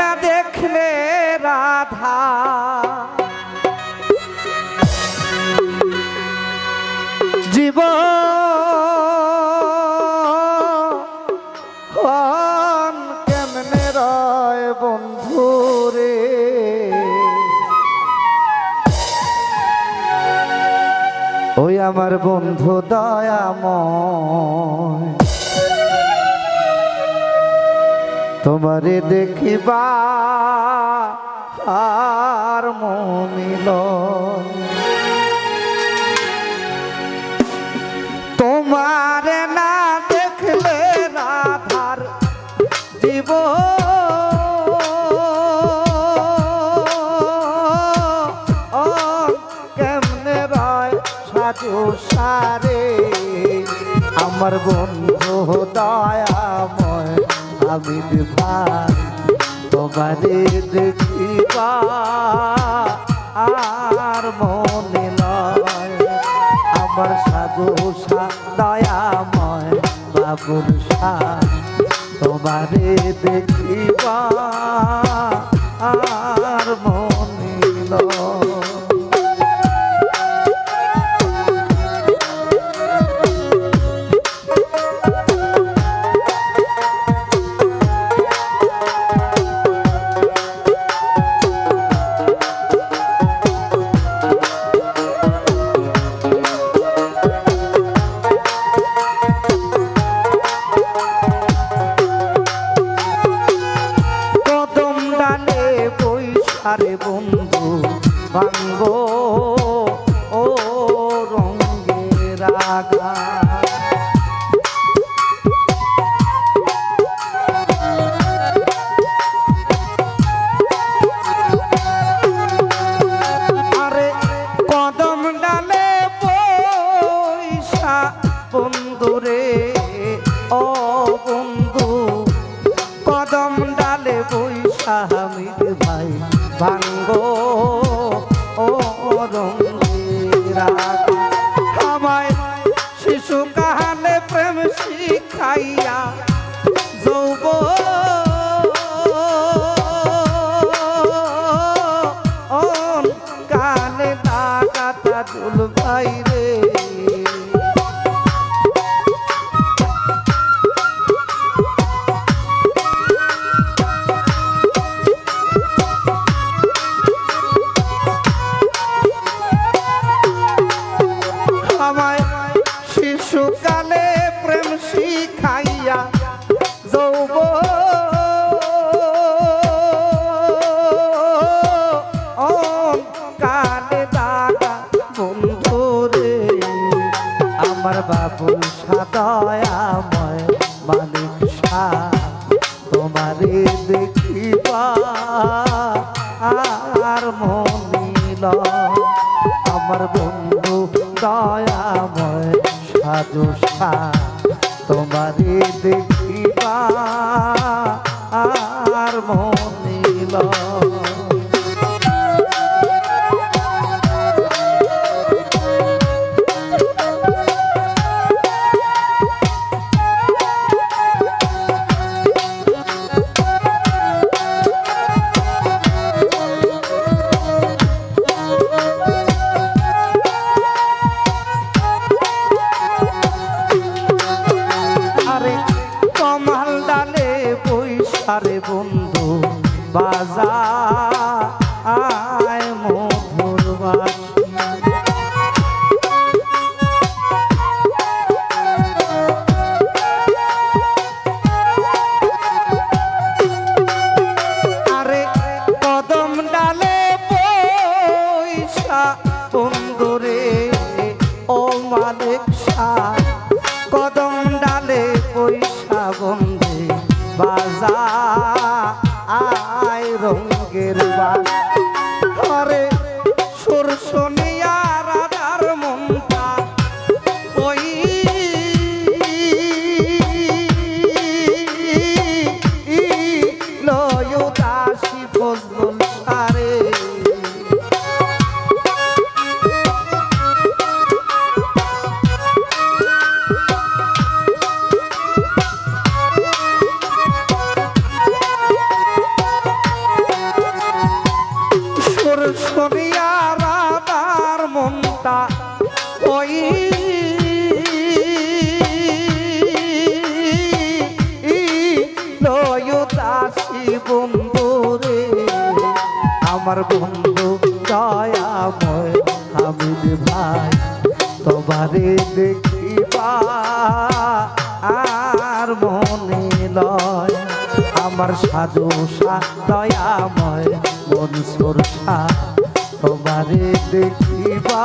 না দেখলে রাধা। জীব কেমনে রয় বন্ধু রে? ওই আমার বন্ধু দয়াময়। তোমারে দেখিবা আর মমিল। তোমারে না দেখলে রাধার জীব। কেমনে রয় সাজু সারে? আমার বন্ধু দয়াময়। আমি ভাই, তোমারে দেখিবা, আর মনে নয়, আমার সাধু দয়াময় বাবুর তোমারে দেখিবা, আর মনে নয়। বৈশারে বন্ধু ভাঙ্গ আমায় শিশু কাহালে প্রেম শিখাইয়া যৌব দাগাতা দুল ভাই শিখাইয়া যৌব কানে দাগা বন্ধু রে, আমার বাবুল সাদয়াময় মালিক তোমারে দেখিবা আর মনিল আমার বন্ধু দয়াময় সাজু শাহ তোমারে দেখিবা আর মনিল ও মালিক আমার বন্ধু, দয়াময় হামিদ ভাই, তোমারে দেখিবা আর মনে লয়। আমার সাধু সা, দয়াময় মন সরষা তোমারে দেখিবা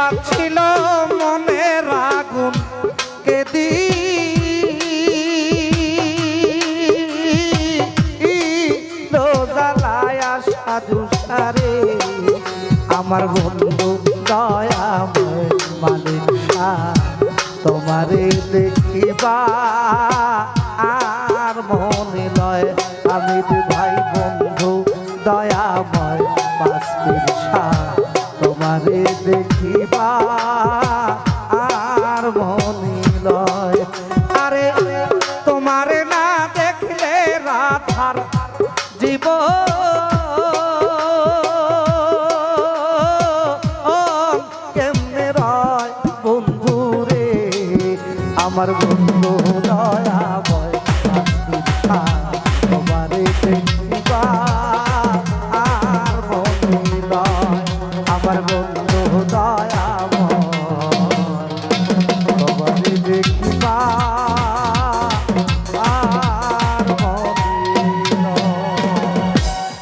নিবাদ ছিল মনের আগুন কেদি। জ্বালায়া সাধু সারে, আমার বন্ধু দয়াময় শাহ তোমারে দেখিবা, আর মনে লয় আমি তোমারে দেখিবা।